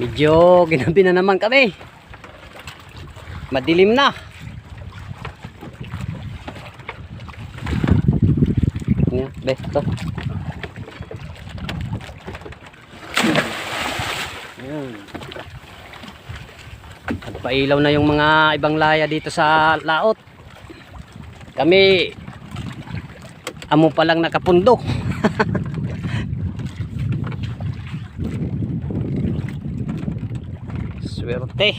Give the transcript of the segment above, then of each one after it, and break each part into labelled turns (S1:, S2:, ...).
S1: Medyo ginabi na naman kami. Madilim na. Yan, besto. Yan. Nagpailaw na yung mga ibang laya dito sa laot. Kami amo pa lang nakapundo. Swerte.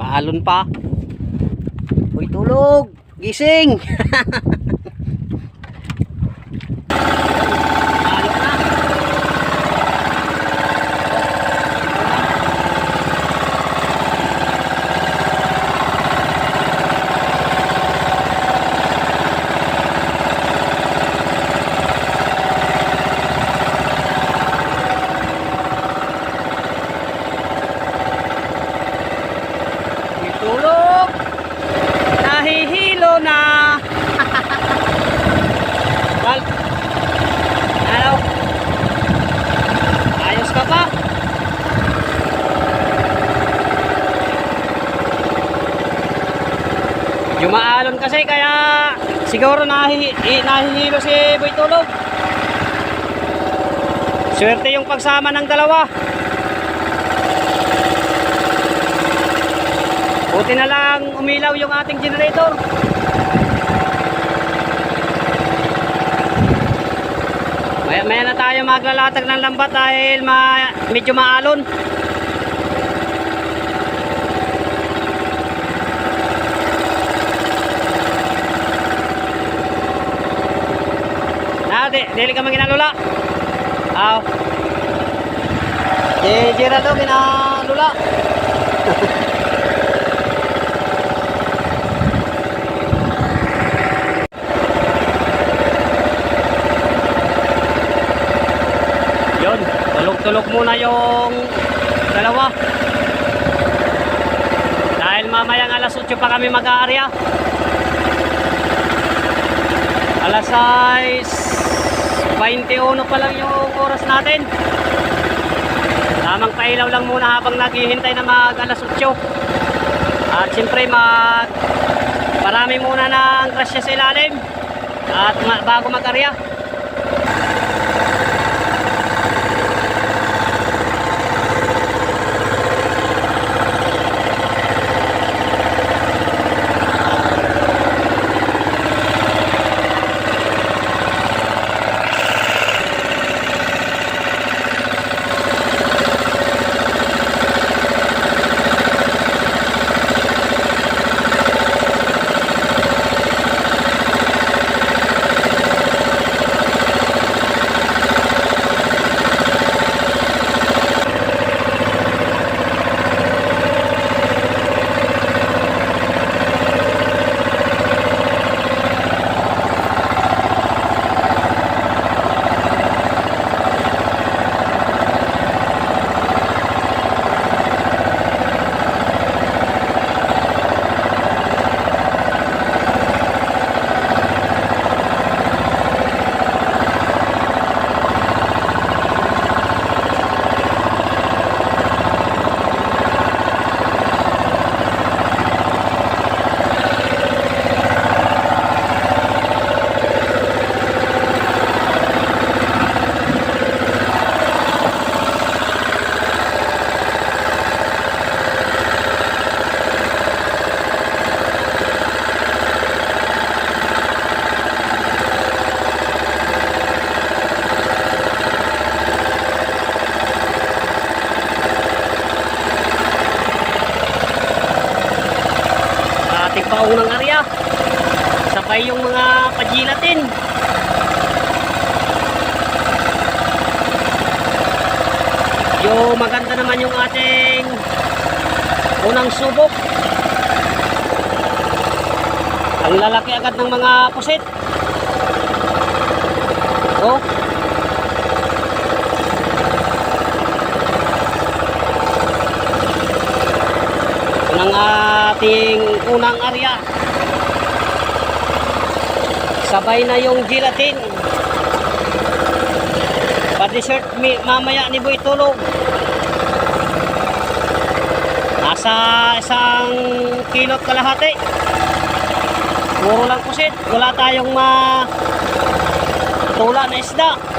S1: Paalon pa. Uy, tulog! Gising! Paalon na. May tulog! Nahihilo na! Wal! Ano? Ayos ka pa? Jumaalon kasi kaya siguro nahi, i- nahihilo si Boy Tulog. Swerte yung pagsama ng dalawa. Buti na lang umilaw yung ating generator. Maya, maya na tayo maglalatag ng lambat dahil ma, medyo maalon. Di, dili ka ginalula. Aw. Di, Geraldo ginalula. Yun, tulog-tulog muna yung dalawa. Dahil mamayang alas 8 pa kami mag-aarya. Alas 6, 21 pa lang yung oras natin. Tamang pailaw lang muna habang naghihintay na mag alas 8. At siyempre mag marami muna ng grasya sa ilalim. At bago mag-arya. subok. Ang lalaki agad ng mga pusit. Oh. ng ating unang area sabay na yung gelatin pa-dessert mamaya ni Boy Tulog sa isang kilot kalahati. Puro lang kusit wala tayong ma matula na isda.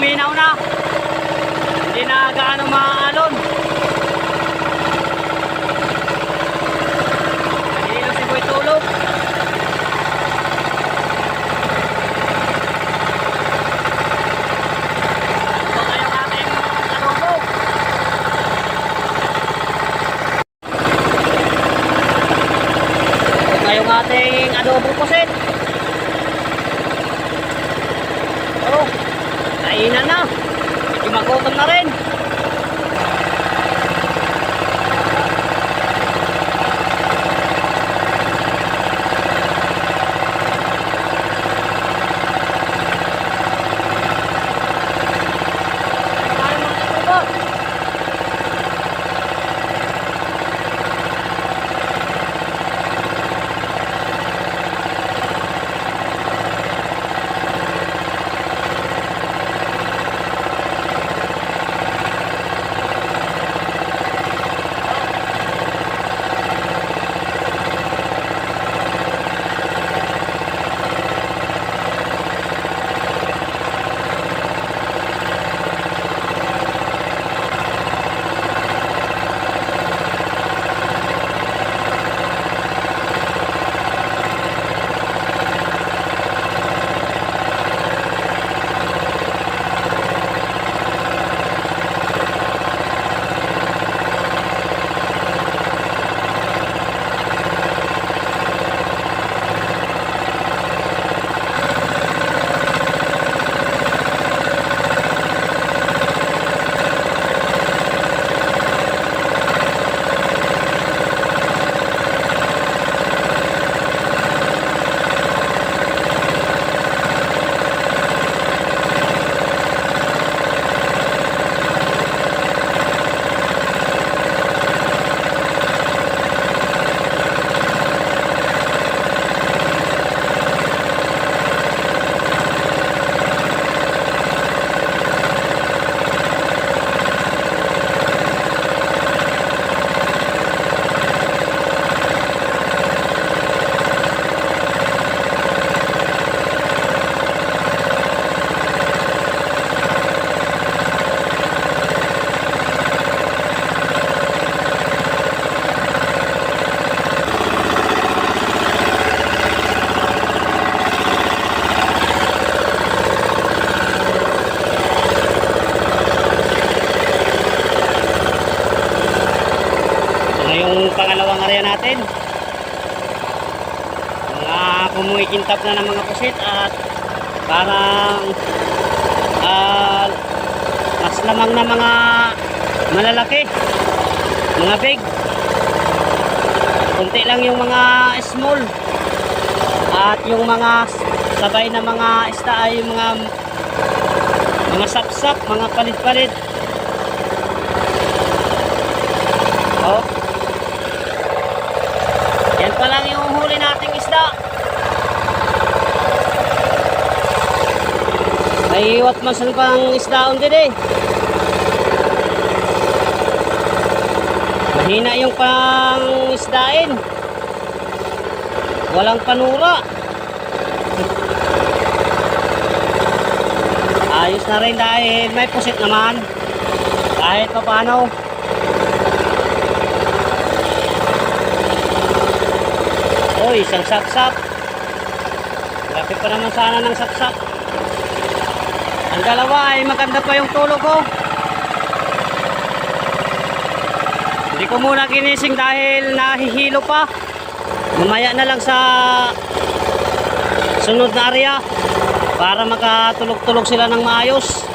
S1: mean, I. at parang ah, mas lamang na mga malalaki. Mga big. Kunti lang yung mga small. At yung mga sabay na mga isda ay mga mga sapsap, mga palit-palit. Oh yan pa lang yung huli nating isda may iwat masan pang isdaon din eh Mahina yung pang isdain. Walang panura. Ayos na rin dahil may pusit naman. Kahit pa paano. Uy, isang sapsap. Grabe pa naman sana ng sapsap. Ang dalawa ay maganda pa yung tulog ko. Hindi ko muna ginising dahil nahihilo pa. Mamaya na lang sa sunod na area para makatulog-tulog sila ng maayos.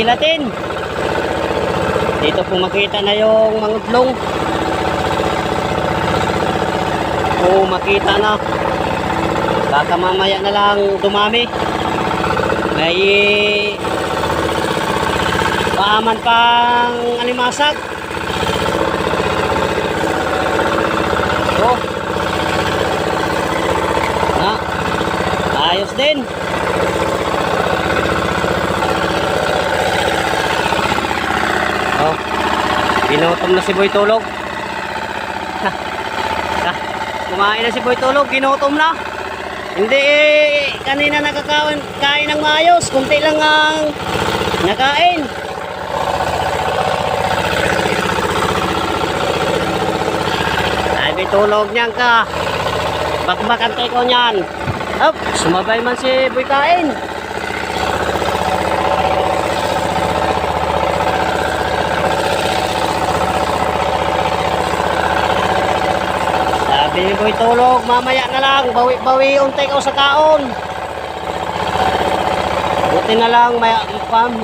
S1: Mga kajilatin. Dito po makita na yung mga udlong. Oo, makita na. Baka mamaya na lang dumami. May paaman pang alimasag. Oh. Na. Ayos din. Ginutom na si Boy Tulog. Kumain na si Boy Tulog, ginutom na. Hindi eh, kanina nakakain kain ng maayos, kunti lang ang nakain. May tulog niyan ka. Bakbakan tayo ko niyan. Up, sumabay man si Boy kain. Sabi ni Boy tulog, mamaya na lang, bawi-bawi untay ko sa kaon. Buti na lang may,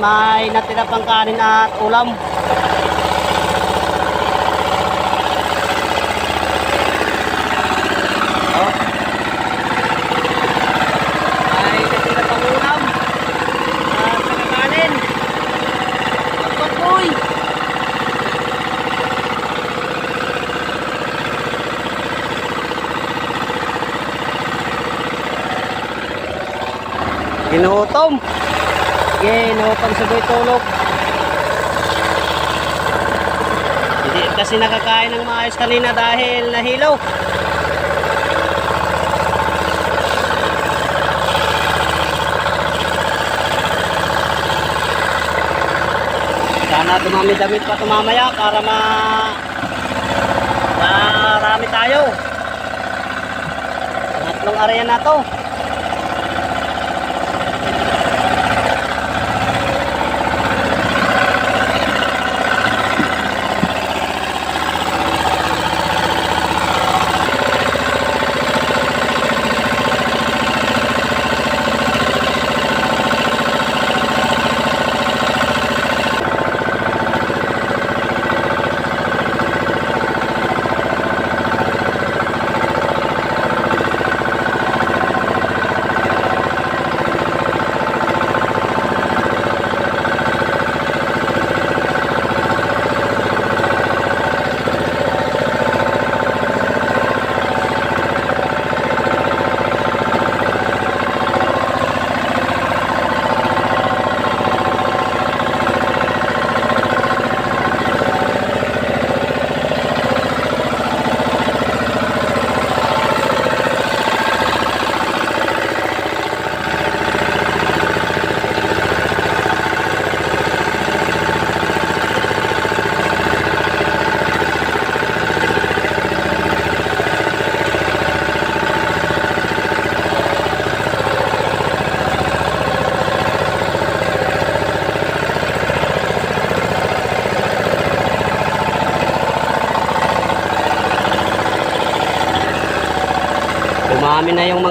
S1: may natira pang kanin at ulam. gutom again upang sagoy tulog hindi kasi nakakain ng maayos kanina dahil nahilaw. Sana dumami-damit pa tumamaya para ma marami tayo. Tatlong area na to.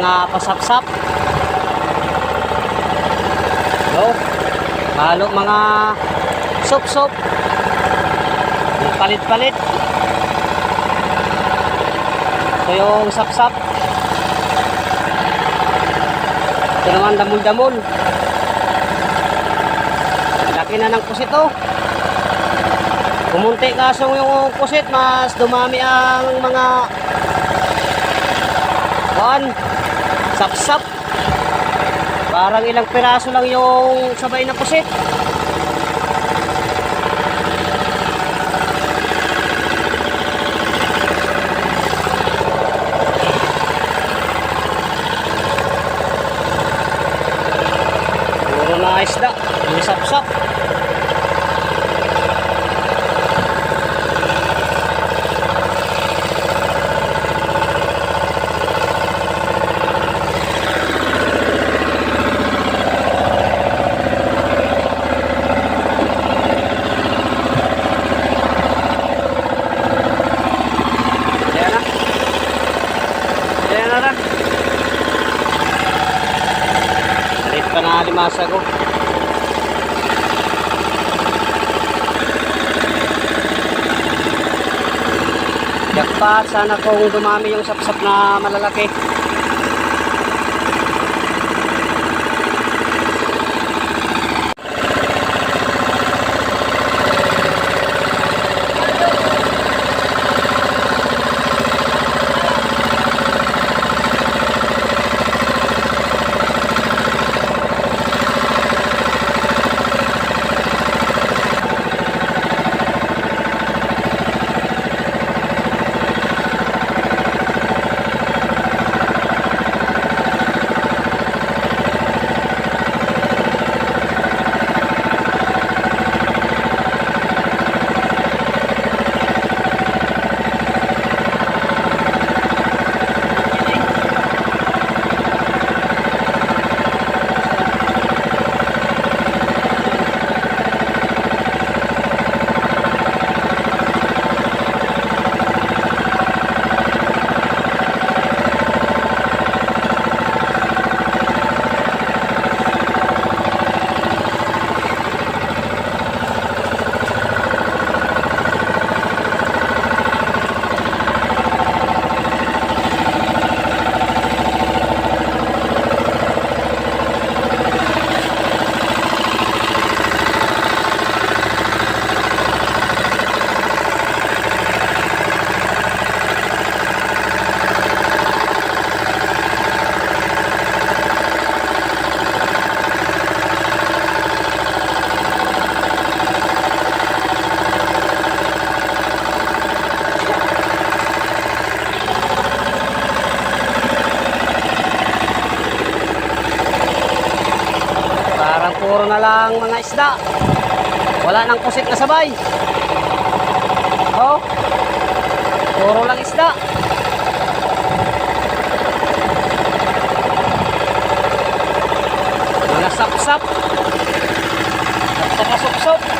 S1: Mga pasapsap. No? Halo mga sop-sop. Palit-palit. Ito yung sapsap. Ito naman damul-damul. Laki na ng pusit oh. Kumunti kaso yung pusit, mas dumami ang mga Kuan, sapsap. Parang ilang piraso lang yung sabay na pusit. Puro na isda, yung sapsap. Ayan na. Ayan na lang. Salit pa na limasa ko. Jackpot, sana kung dumami yung sapsap na malalaki. Lang mga isda. Wala nang pusit na sabay. Oh. Puro lang isda. Mga sap-sap. At saka sup-sup.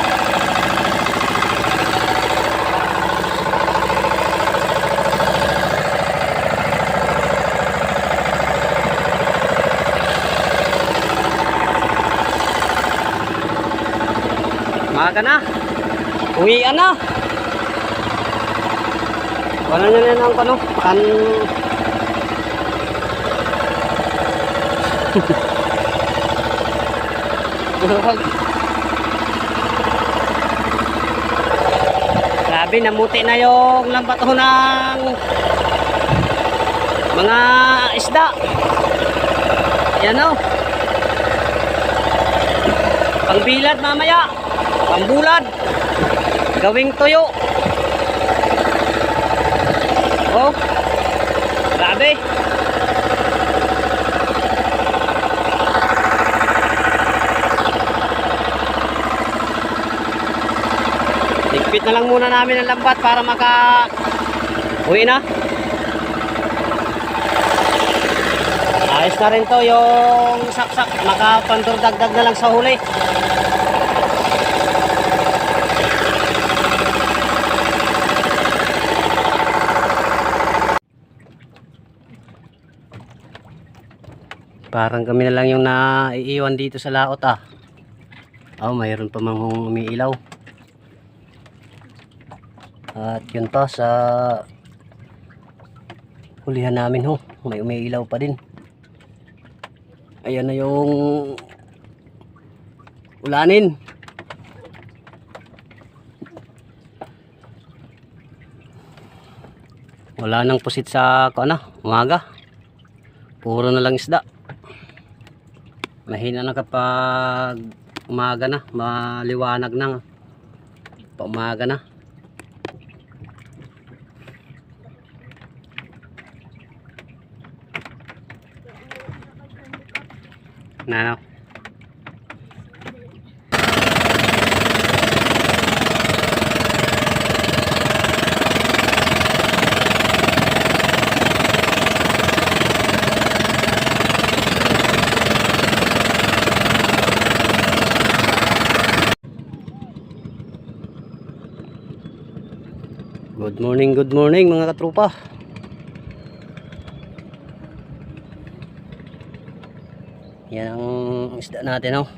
S1: Maga na. Uwian na. Wala na na ng ano, an... Grabe, namuti na yung lambat ho ng mga isda. Yan o. Pangbilad mamaya. Pambulad. Gawing tuyo. Oh. Grabe. Higpit na lang muna namin ang lambat para maka uwi na. Ayos na rin to yung saksak. Makapandurdagdag na lang sa huli. Parang kami na lang yung naiiwan dito sa laot ah. Oh, mayroon pa mang umiilaw. At yun pa sa hulihan namin ho. May umiilaw pa din. Ayan na yung ulanin. Wala nang pusit sa ano, umaga. Puro na lang isda. Mahina na kapag umaga na, maliwanag na. Pa umaga na. Na ano? Good morning, good morning mga katropa. Yan ang isda natin, oh.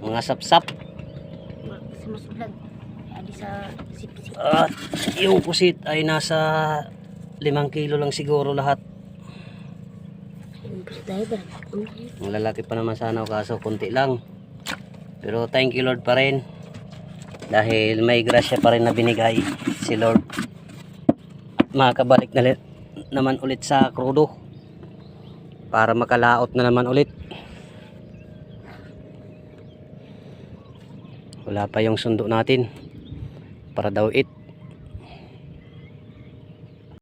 S1: Mga sapsap.
S2: Sumusublag. Adi sa sipsip.
S1: At yung pusit ay nasa limang kilo lang siguro lahat. Ang lalaki pa naman sana kaso konti lang. Pero thank you Lord pa rin. Dahil may grasya pa rin na binigay si Lord. Makakabalik na naman ulit sa krudo. Para makalaot na naman ulit. Wala pa yung sundo natin. Para daw it.